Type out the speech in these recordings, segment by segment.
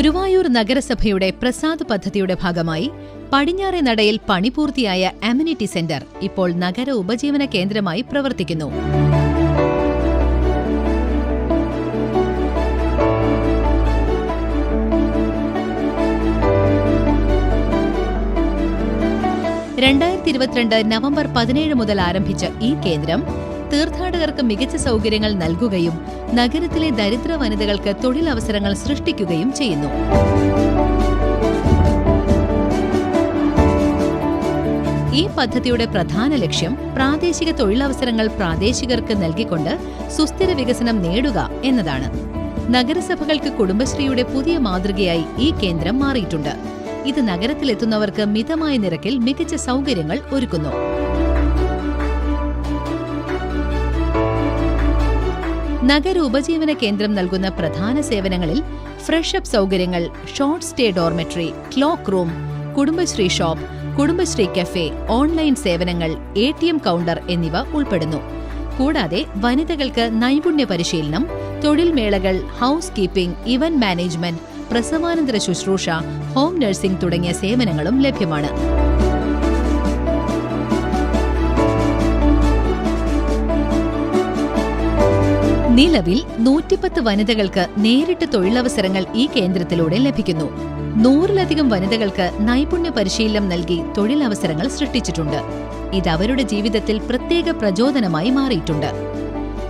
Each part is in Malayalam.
ഗുരുവായൂർ നഗരസഭയുടെ പ്രസാദ് പദ്ധതിയുടെ ഭാഗമായി പടിഞ്ഞാറെ നടയിൽ പണി പൂർത്തിയായ അമ്യൂണിറ്റി സെന്റർ ഇപ്പോൾ നഗര ഉപജീവന കേന്ദ്രമായി പ്രവർത്തിക്കുന്നു. രണ്ടായിരത്തി ഇരുപത്തിരണ്ട് നവംബർ പതിനേഴ് മുതൽ ആരംഭിച്ച ഈ കേന്ദ്രം തീർത്ഥാടകർക്ക് മികച്ച സൗകര്യങ്ങൾ നൽകുകയും നഗരത്തിലെ ദരിദ്ര വനിതകൾക്ക് തൊഴിലവസരങ്ങൾ സൃഷ്ടിക്കുകയും ചെയ്യുന്നു. ഈ പദ്ധതിയുടെ പ്രധാന ലക്ഷ്യം പ്രാദേശിക തൊഴിലവസരങ്ങൾ പ്രാദേശികർക്ക് നൽകിക്കൊണ്ട് സുസ്ഥിര വികസനം നേടുക എന്നതാണ്. നഗരസഭകൾക്ക് കുടുംബശ്രീയുടെ പുതിയ മാതൃകയായി ഈ കേന്ദ്രം മാറിയിട്ടുണ്ട്. ഇത് നഗരത്തിലെത്തുന്നവർക്ക് മിതമായ നിരക്കിൽ മികച്ച സൗകര്യങ്ങൾ ഒരുക്കുന്നു. നഗര ഉപജീവന കേന്ദ്രം നൽകുന്ന പ്രധാന സേവനങ്ങളിൽ ഫ്രഷ് അപ്പ് സൗകര്യങ്ങൾ short stay dormitory cloak room Kudumbashree shop Kudumbashree cafe online സേവനങ്ങൾ എ ടി എം കൗണ്ടർ എന്നിവ ഉൾപ്പെടുന്നു. കൂടാതെ വനിതകൾക്ക് നൈപുണ്യ പരിശീലനം തൊഴിൽ മേളകൾ ഹൗസ് കീപ്പിംഗ് ഇവന്റ് മാനേജ്മെന്റ് പ്രസവാനന്തര ശുശ്രൂഷ ഹോം നഴ്സിംഗ് തുടങ്ങിയ സേവനങ്ങളും ലഭ്യമാണ്. നിലവിൽ നൂറ്റിപ്പത്ത് വനിതകൾക്ക് നേരിട്ട് തൊഴിലവസരങ്ങൾ ഈ കേന്ദ്രത്തിലൂടെ ലഭിക്കുന്നു. നൂറിലധികം വനിതകൾക്ക് നൈപുണ്യ പരിശീലനം നൽകി തൊഴിലവസരങ്ങൾ സൃഷ്ടിച്ചിട്ടുണ്ട്. ഇത് അവരുടെ ജീവിതത്തിൽ പ്രത്യേക പ്രചോദനമായി മാറിയിട്ടുണ്ട്.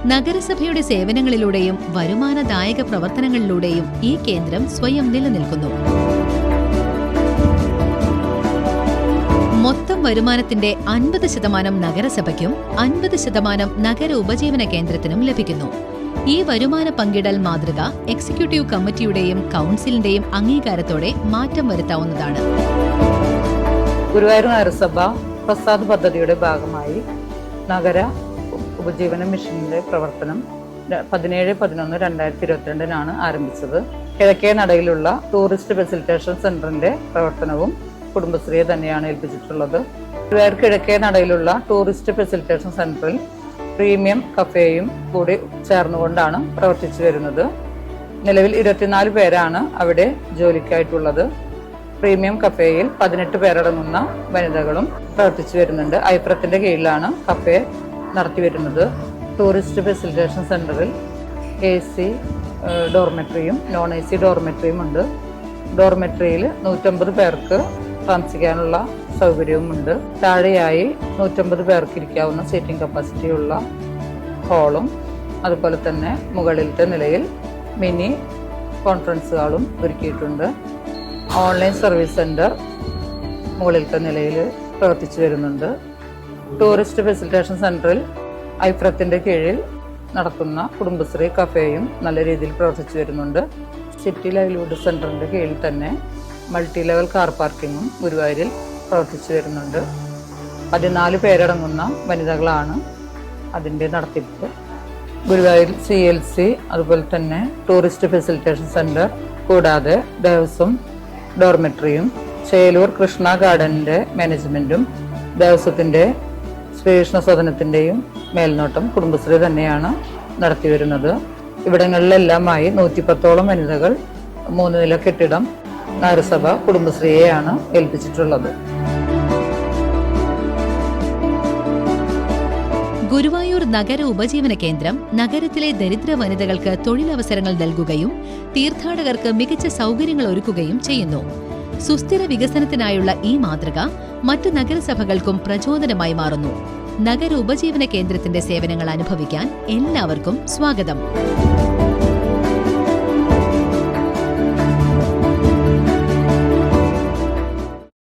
നഗരസഭയുടെ സേവനങ്ങളിലൂടെയും വരുമാനദായക പ്രവർത്തനങ്ങളിലൂടെയും ഈ കേന്ദ്രം സ്വയം നിലനിൽക്കുന്നു. വരുമാനത്തിന്റെ അൻപത് ശതമാനം നഗരസഭയ്ക്കും അൻപത് ശതമാനം നഗര ഉപജീവന കേന്ദ്രത്തിനും ലഭിക്കുന്നു. ഈ വരുമാന പങ്കിടൽ മാതൃക എക്സിക്യൂട്ടീവ് കമ്മിറ്റിയുടെയും കൗൺസിലിന്റെയും അംഗീകാരത്തോടെ മാറ്റം വരുത്താവുന്നതാണ്. ഗുരുവായൂർ നഗരസഭ പ്രസാദ് പദ്ധതിയുടെ ഭാഗമായി നഗര ഉപജീവന മിഷനിലെ പ്രവർത്തനം പതിനേഴ് പതിനൊന്ന് രണ്ടായിരത്തി ഇരുപത്തിരണ്ടിനാണ് ആരംഭിച്ചത്. കിഴക്കേ നടയിലുള്ള ടൂറിസ്റ്റ് ഫെസിലിറ്റേഷൻ സെന്ററിന്റെ പ്രവർത്തനവും കുടുംബശ്രീയെ തന്നെയാണ് ഏൽപ്പിച്ചിട്ടുള്ളത്. കിഴക്കേ നടയിലുള്ള ടൂറിസ്റ്റ് ഫെസിലിറ്റേഷൻ സെന്ററിൽ പ്രീമിയം കഫേയും കൂടി ചേർന്നുകൊണ്ടാണ് പ്രവർത്തിച്ചു വരുന്നത്. നിലവിൽ ഇരുപത്തിനാല് പേരാണ് അവിടെ ജോലിക്കായിട്ടുള്ളത്. പ്രീമിയം കഫേയിൽ പതിനെട്ട് പേരടങ്ങുന്ന വനിതകളും പ്രവർത്തിച്ചു വരുന്നുണ്ട്. ഐപ്രത്തിന്റെ കീഴിലാണ് കഫേ നടത്തി വരുന്നത്. ടൂറിസ്റ്റ് ഫെസിലിറ്റേഷൻ സെന്ററിൽ എ സി ഡോർമെട്രിയും നോൺ എ സി ഡോർമെട്രിയും ഉണ്ട്. ഡോർമെട്രിയിൽ നൂറ്റമ്പത് പേർക്ക് താമസിക്കാനുള്ള സൗകര്യവുമുണ്ട്. താഴെയായി നൂറ്റമ്പത് പേർക്ക് ഇരിക്കാവുന്ന സീറ്റിംഗ് കപ്പാസിറ്റിയുള്ള ഹാളും അതുപോലെ തന്നെ മുകളിലത്തെ നിലയിൽ മിനി കോൺഫറൻസ് ഹാളും ഒരുക്കിയിട്ടുണ്ട്. ഓൺലൈൻ സർവീസ് സെന്റർ മുകളിലത്തെ നിലയിൽ പ്രവർത്തിച്ചു വരുന്നുണ്ട്. ടൂറിസ്റ്റ് ഫെസിലിറ്റേഷൻ സെന്ററിൽ ഐഫ്രത്തിന്റെ കീഴിൽ നടക്കുന്ന കുടുംബശ്രീ കഫേയും നല്ല രീതിയിൽ പ്രവർത്തിച്ചു വരുന്നുണ്ട്. സിറ്റി ലൈവ്ലിഹുഡ് സെന്ററിന്റെ കീഴിൽ തന്നെ മൾട്ടി ലെവൽ കാർ പാർക്കിങ്ങും ഗുരുവായൂരിൽ പ്രവർത്തിച്ചു വരുന്നുണ്ട്. പതിനാല് പേരടങ്ങുന്ന വനിതകളാണ് അതിന്റെ നടത്തിപ്പ്. ഗുരുവായൂർ സി എൽ സി അതുപോലെ തന്നെ ടൂറിസ്റ്റ് ഫെസിലിറ്റേഷൻ സെന്റർ കൂടാതെ ദേവസ്വം ഡോർമെട്രിയും ചേലൂർ കൃഷ്ണ ഗാർഡനിന്റെ മാനേജ്മെന്റും ദേവസ്വത്തിന്റെ ശ്രീകൃഷ്ണ സദനത്തിന്റെയും മേൽനോട്ടം കുടുംബശ്രീ തന്നെയാണ് നടത്തിവരുന്നത് ഇവിടങ്ങളിലെല്ലാമായി നൂറ്റിപ്പത്തോളം വനിതകൾ മൂന്ന് നില കെട്ടിടം നഗരസഭ കുടുംബശ്രീയെയാണ് ഏൽപ്പിച്ചിട്ടുള്ളത്. ഗുരുവായൂർ നഗര ഉപജീവന കേന്ദ്രം നഗരത്തിലെ ദരിദ്ര വനിതകൾക്ക് തൊഴിലവസരങ്ങൾ നൽകുകയും തീർത്ഥാടകർക്ക് മികച്ച സൗകര്യങ്ങൾ ഒരുക്കുകയും ചെയ്യുന്നു. സുസ്ഥിര വികസനത്തിനായുള്ള ഈ മാതൃക മറ്റു നഗരസഭകൾക്കും പ്രചോദനമായി മാറുന്നു. നഗര ഉപജീവന കേന്ദ്രത്തിന്റെ സേവനങ്ങൾ അനുഭവിക്കാൻ എല്ലാവർക്കും സ്വാഗതം.